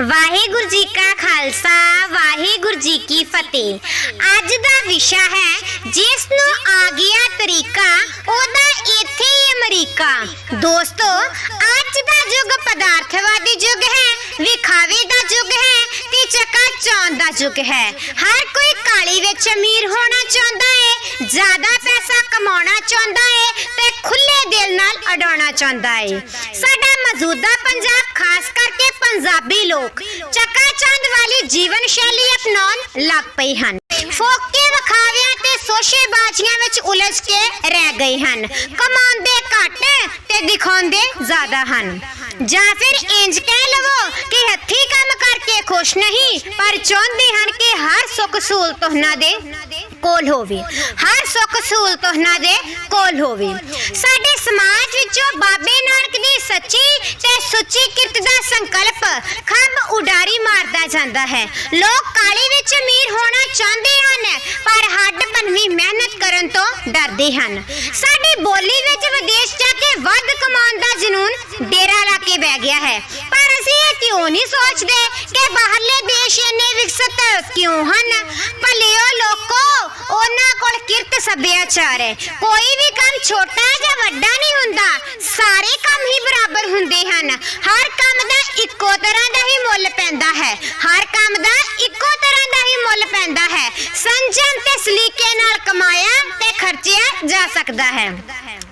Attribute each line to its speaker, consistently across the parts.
Speaker 1: ਵਾਹਿਗੁਰੂ ਜੀ ਕਾ ਖਾਲਸਾ, ਵਾਹਿਗੁਰੂ ਜੀ ਕੀ ਫਤਿਹ। ਅੱਜ ਦਾ ਵਿਸ਼ਾ ਹੈ ਜਿਸ ਨੂੰ ਆ ਗਿਆ ਤਰੀਕਾ, ਉਹਦਾ ਇੱਥੇ ਹੀ ਅਮਰੀਕਾ। ਦੋਸਤੋ, ਅੱਜ ਦਾ ਯੁੱਗ ਪਦਾਰਥਵਾਦੀ ਯੁੱਗ ਹੈ। ਵਿਖਾਵੇ ਚੱਕਾ ਯੁੱਗ ਹੈ। ਹਰ ਕੋਈ ਕਾਲੀ ਵਿੱਚ ਅਮੀਰ ਹੋਣਾ ਚਾਹੁੰਦਾ ਹੈ ਜ਼ਿਆਦਾ ਪੈਸਾ ਕਮਾਉਣਾ ਚਾਹੁੰਦਾ ਹੈ ਤੇ ਖੁੱਲੇ ਦਿਲ ਨਾਲ ਅਡਾਉਣਾ ਚਾਹੁੰਦਾ ਹੈ ਸਾਡਾ ਮੌਜੂਦਾ ਪੰਜਾਬ ਖਾਸ ਕਰਕੇ ਪੰਜਾਬੀ ਲੋਕ ਚੱਕਾ ਚੰਦ ਵਾਲੀ ਜੀਵਨ ਸ਼ੈਲੀ ਅਪਣਾਉਣ ਲੱਗ ਪਏ ਹਨ। ਫੋਕੇ ਸੋਸ਼ੇਬਾਜ਼ੀਆਂ ਵਿੱਚ ਉਲਝ ਕੇ ਰਹਿ ਗਏ ਹਨ। ਕਮਾਉਂਦੇ ਘੱਟ ਤੇ ਦਿਖਾਉਂਦੇ ਜ਼ਿਆਦਾ ਹਨ। ਜਾਂ ਫਿਰ ਇੰਜ ਕਹਿ ਲਵੋ ਕਿ ਹੱਥੀ ਕੰਮ ਕਰਕੇ ਖੁਸ਼ ਨਹੀਂ, ਪਰ ਚਾਹੁੰਦੇ ਹਨ ਕਿ ਹਰ ਸੁੱਖ ਸਹੂਲਤ ਉਹਨਾਂ ਦੇ ਕੋਲ ਹੋਵੇ। ਹਰ ਸੁੱਖ ਸਹੂਲਤ ਉਹਨਾਂ ਦੇ ਕੋਲ ਹੋਵੇ। ਸਾਡੇ ਸਮਾਜ ਵਿੱਚੋਂ ਬਾਬੇ ਨਾਨਕ ਦੀ ਸੱਚੀ ਤੇ ਸੁੱਚੀ ਕਿਰਤ ਦਾ ਸੰਕਲਪ ਖੰਭ ਉਡਾਰੀ ਮਾਰਦਾ ਜਾਂਦਾ ਹੈ। ਲੋਕ ਕਾਲੀ ਵਿੱਚ ਅਮੀਰ ਹੋਣਾ ਚਾਹੁੰਦੇ ਹਨ, ਪਰ ਕਰਨ ਤੋਂ ਡਰਦੇ ਹਨ। ਸਾਡੀ ਬੋਲੀ ਵਿੱਚ ਵਿਦੇਸ਼ ਜਾ ਕੇ ਵੱਧ ਕਮਾਉਣ ਦਾ ਜਨੂਨ ਡੇਰਾ ਲਾ ਕੇ ਬਹਿ ਗਿਆ ਹੈ। ਪਰ ਅਸੀਂ ਇਹ ਕਿਉਂ ਨਹੀਂ ਸੋਚਦੇ ਕਿ ਬਾਹਰਲੇ ਦੇਸ਼ ਇੰਨੇ ਵਿਕਸਿਤ ਕਿਉਂ ਹਨ? ਭਲਿਓ ਲੋਕੋ, ਉਹਨਾਂ ਕੋਲ ਕਿਰਤ ਸੱਭਿਆਚਾਰ ਹੈ। ਕੋਈ ਵੀ ਕੰਮ ਛੋਟਾ ਜਾਂ ਵੱਡਾ ਨਹੀਂ ਹੁੰਦਾ। ਸਾਰੇ ਕੰਮ ਹੀ ਬਰਾਬਰ ਹੁੰਦੇ ਹਨ। ਹਰ ਕੰਮ ਦਾ ਇੱਕੋ ਤਰ੍ਹਾਂ ਦਾ ਹੀ ਮੁੱਲ ਪੈਂਦਾ ਹੈ ਹਰ ਕੰਮ ਦਾ ਇੱਕੋ ਤਰ੍ਹਾਂ ਦਾ ਹੀ ਮੁੱਲ ਪੈਂਦਾ ਹੈ। ਸੰਜਮ ਤੇ ਸਲੀਕੇ ਨਾਲ ਕਮਾਇਆ ਤੇ ਖਰਚਿਆ ਜਾ ਸਕਦਾ ਹੈ।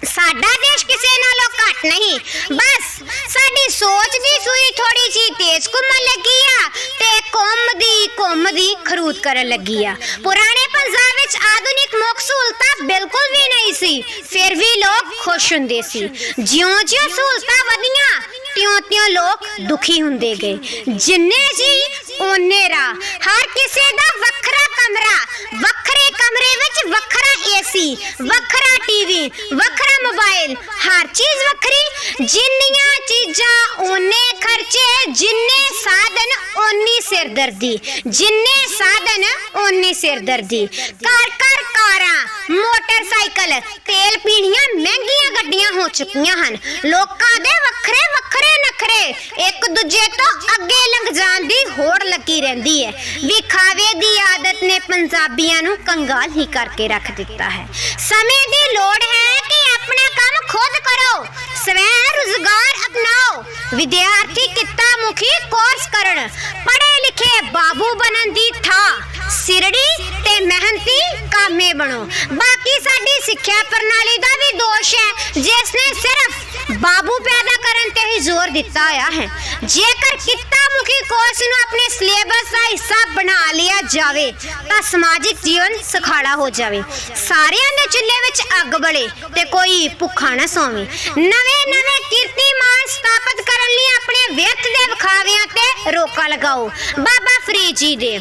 Speaker 1: ਸਾਡਾ ਦੇਸ਼ ਕਿਸੇ ਨਾਲੋਂ ਘੱਟ ਨਹੀਂ। ਬਸ ਸਾਡੀ ਸੋਚ ਦੀ ਸੂਈ ਥੋੜੀ ਜੀ ਤੇਜ਼ ਘੁੰਮਣ ਲੱਗੀ ਆ ਤੇ ਘੁੰਮਦੀ ਘੁੰਮਦੀ ਖਰੂਦ ਕਰਨ ਲੱਗੀ ਆ। ਪੁਰਾਣੇ ਪੰਜਾਬ ਵਿੱਚ ਆਧੁਨਿਕ ਮੁੱਖ ਸਹੂਲਤਾਂ ਬਿਲਕੁਲ ਵੀ ਨਹੀਂ ਸੀ। ਫਿਰ ਵੀ ਲੋਕ ਖੁਸ਼ ਹੁੰਦੇ ਸੀ। ਜਿਉਂ-ਜਿਉਂ ਸਹੂਲਤਾਂ ਵਧੀਆਂ, ਤਿਉਂ-ਤਿਉਂ ਲੋਕ ਦੁਖੀ ਹੁੰਦੇ ਗਏ। ਜਿੰਨੇ ਜੀ, ਓਨੇ ਰਾ ਹਰ ਕਿਸੇ ਦਾ ਵੱਖਰਾ ਕਮਰਾ। ਵੱਖਰੇ ਕਮਰੇ ਵਿੱਚ ਵੱਖਰਾ ਏਸੀ ਵੱਖਰਾ ਟੀਵੀ ਵੱਖਰਾ ਮੋਬਾਈਲ, ਹਰ ਚੀਜ਼ ਵੱਖਰੀ। ਜਿੰਨੀਆਂ ਚੀਜ਼ਾਂ ਓਨੇ ਖਰਚੇ, ਜਿੰਨੇ ਸਾਧਨ ਓਨੀ ਸਿਰਦਰਦੀ। ਜਿੰਨੇ ਸਾਧਨ ਓਨੀ ਸਿਰਦਰਦੀ। ਕਾਰ ਕਾਰ ਕਾਰਾਂ, ਮੋਟਰਸਾਈਕਲ, ਤੇਲ ਪੀਣੀਆਂ ਮਹਿੰਗੀਆਂ ਗੱਡੀਆਂ ਹੋ ਚੁੱਕੀਆਂ ਹਨ। ਲੋਕਾਂ ਦੇ ਵੱਖਰੇ ਵੱਖਰੇ ਨਖਰੇ, ਇੱਕ ਦੂਜੇ ਤੋਂ ਅੱਗੇ ਜਾਣ ਦੀ ਹੋੜ ਲੱਗੀ ਰਹਿੰਦੀ ਹੈ। ਵਿਖਾਵੇ ਦੀ ਆਦਤ ਨੇ ਪੰਜਾਬੀਆਂ ਨੂੰ ਕੰਗਾਲ ਹੀ ਕਰਕੇ ਰੱਖ ਦਿੱਤਾ ਹੈ। ਸਮੇਂ ਦੀ ਲੋੜ ਹੈ ਕਿ ਆਪਣਾ ਕੰਮ ਖੁਦ ਕਰੋ। ਸਵੈ ਰੁਜ਼ਗਾਰ ਅਪਣਾਓ। ਵਿਦਿਆਰਥੀ ਕਿੱਤਾ ਮੁਖੀ ਕੋਰਸ ਕਰਨ। ਪੜ੍ਹੇ ਲਿਖੇ ਬਾਬੂ ਬਣਨ ਦੀ ਥਾਂ। ਸਿਰੜੀ ਤੇ ਮਿਹਨਤੀ ਕਾਮੇ ਬਣੋ। ਬਾਕੀ ਸਾਡੀ ਸਿੱਖਿਆ ਪ੍ਰਣਾਲੀ ਦਾ ਵੀ ਦੋਸ਼ ਹੈ। ਜਿਸ ਨੇ ਸਿਰਫ ਬਾਬੂ ਪੈਦਾ ਕਰਨ ਤੇ ਹੀ ਜ਼ੋਰ ਦਿੱਤਾ ਹੋਇਆ ਹੈ। ਜੇਕਰ ਕਿੱਤਾ ਮੁਖੀ ਕੋਰਸ ਨੂੰ ਆਪਣੇ ਸਿਲੇਬਸ ਦਾ ਹਿੱਸਾ ਬਣਾ ਲਿਆ ਜਾਵੇ, ਤਾਂ ਸਮਾਜਿਕ ਜੀਵਨ ਸੁਖਾਲਾ ਹੋ ਜਾਵੇ। ਸਾਰਿਆਂ ਦੇ ਚੁੱਲ੍ਹੇ ਵਿੱਚ ਅੱਗ ਬਲੇ ਤੇ ਕੋਈ ਭੁੱਖਾ ਨਾ ਸੌਵੇ। ਨਵੇਂ ਨਵੇਂ ਕੀਰਤੀਮਾਨ ਸਥਾਪਿਤ ਕਰਨ ਲਈ ਆਪਣੇ ਵਿਅਰਥ ਦੇ ਵਿਖਾਵਿਆਂ ਤੇ ਰੋਕਾ ਲਗਾਓ। ਬਾਬਾ ਫਰੀਦ ਜੀ ਦੇ,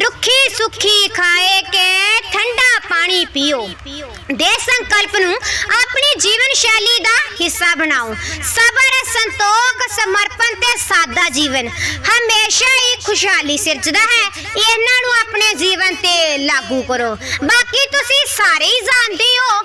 Speaker 1: ਰੁੱਖੀ ਸੁੱਖੀ ਖਾਏ ਕੇ ਠੰਡਾ ਪਾਣੀ ਪੀਓ। ਦੇ ਸੰਕਲਪ ਨੂੰ ਆਪਣੀ ਜੀਵਨ ਸ਼ੈਲੀ ਦਾ ਹਿੱਸਾ ਬਣਾਓ। ਸਬਰ, ਸੰਤੋਖ, ਸਮਰਪਣ ਤੇ ਸਾਦਾ ਜੀਵਨ ਹਮੇਸ਼ਾ ਹੀ ਖੁਸ਼ਹਾਲੀ ਸਿਰਜਦਾ ਹੈ। ਇਹਨਾਂ ਨੂੰ ਆਪਣੇ ਜੀਵਨ ਤੇ ਲਾਗੂ ਕਰੋ। ਬਾਕੀ ਤੁਸੀਂ ਸਾਰੇ ਹੀ ਜਾਣਦੇ ਹੋ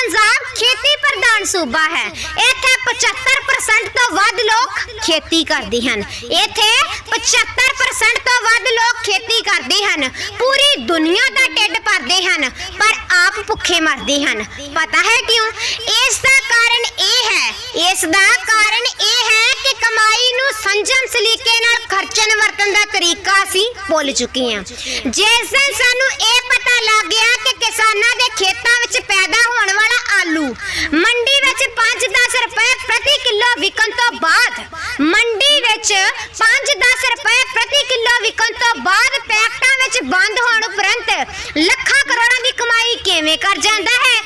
Speaker 1: ਪੰਜਾਬ ਖੇਤੀ ਪ੍ਰਧਾਨ ਸੂਬਾ ਹੈ। ਇੱਥੇ 75% ਤੋਂ ਵੱਧ ਲੋਕ ਖੇਤੀ ਕਰਦੇ ਹਨ। ਇੱਥੇ 75% ਤੋਂ ਵੱਧ ਲੋਕ ਖੇਤੀ ਕਰਦੇ ਹਨ। ਪੂਰੀ ਦੁਨੀਆ ਦਾ ਢਿੱਡ ਭਰਦੇ ਹਨ, ਪਰ ਆਪ ਭੁੱਖੇ ਮਰਦੇ ਹਨ। ਪਤਾ ਹੈ ਕਿਉਂ? ਇਸ ਦਾ ਕਾਰਨ ਇਹ ਹੈ, ਇਸ ਦਾ ਕਾਰਨ ਇਹ ਹੈ ਕਿ ਕਮਾਈ ਨੂੰ ਸੰਜਮ ਸਲੀਕੇ ਨਾਲ ਵਰਤਣ ਦਾ ਤਰੀਕਾ ਅਸੀਂ ਭੁੱਲ ਚੁੱਕੇ ਹਾਂ। ਜਿਸ ਦਿਨ ਸਾਨੂੰ ਇਹ ਪਤਾ ਲੱਗ ਗਿਆ ਕਿ ਕਿਸਾਨਾਂ ਦੇ ਖੇਤਾਂ ਵਿੱਚ ਪੈਦਾ ਹੋਣ ਵਾਲਾ ਆਲੂ, ਮੰਡੀ ਵਿੱਚ 5-10 ਰੁਪਏ ਪ੍ਰਤੀ ਕਿਲੋ ਵਿਕਣ ਤੋਂ ਬਾਅਦ, ਮੰਡੀ ਵਿੱਚ 5-10 ਰੁਪਏ ਪ੍ਰਤੀ ਕਿਲੋ ਵਿਕਣ ਤੋਂ ਬਾਅਦ ਪੈਕਟਾਂ ਵਿੱਚ ਬੰਦ ਹੋਣ ਉਪਰੰਤ ਲੱਖਾਂ ਕਰੋੜਾਂ ਦੀ ਕਮਾਈ ਕਿਵੇਂ ਕਰ ਜਾਂਦਾ ਹੈ?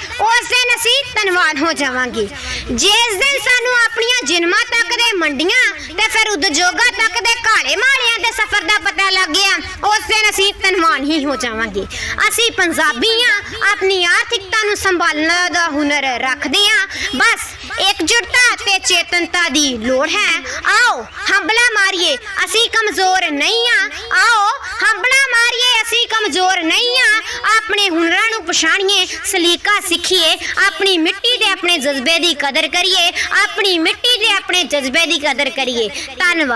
Speaker 1: ਅਸੀਂ ਧੰਨਵਾਦ ਹੋ ਜਾਵਾਂਗੇ। ਜਿਸ ਦਿਨ ਸਾਨੂੰ ਆਪਣੀਆਂ ਜਨਮਾਂ ਤੱਕ ਦੇ ਮੰਡੀਆਂ ਤੇ ਫਿਰ ਉਦਯੋਗਾਂ ਤੱਕ ਦੇ ਘਾਲੇ ਮਾਲਿਆਂ ਦੇ ਸਫ਼ਰ ਦਾ ਪਤਾ ਲੱਗ ਗਿਆ, ਉਸ ਦਿਨ ਅਸੀਂ ਧੰਨਵਾਨ ਹੀ ਹੋ ਜਾਵਾਂਗੇ। ਅਸੀਂ ਪੰਜਾਬੀਆਂ ਆਪਣੀ ਆਰਥਿਕਤਾ ਨੂੰ ਸੰਭਾਲਣ ਦਾ ਹੁਨਰ ਰੱਖਦੇ ਹਾਂ। ਬਸ ਇਕਜੁੱਟਤਾ ਤੇ ਚੇਤਨਤਾ ਦੀ ਲੋੜ ਹੈ। ਆਓ ਹੰਬਲਾ ਮਾਰੀਏ, ਅਸੀਂ ਕਮਜ਼ੋਰ ਨਹੀਂ ਆ। ਆਓ ਹੰਬਲਾ ਮਾਰੀਏ, ਅਸੀਂ ਕਮਜ਼ੋਰ ਨਹੀਂ ਆ। ਆਪਣੇ ਹੁਨਰਾਂ ਨੂੰ ਪਛਾਣੀਏ, ਸਲੀਕਾ ਸਿੱਖੀਏ, ਆਪਣੀ ਮਿੱਟੀ ਦੇ ਆਪਣੇ ਜਜ਼ਬੇ ਦੀ ਕਦਰ ਕਰੀਏ, ਆਪਣੀ ਮਿੱਟੀ ਦੇ ਆਪਣੇ ਜਜ਼ਬੇ ਦੀ ਕਦਰ ਕਰੀਏ। ਧੰਨਵਾਦ।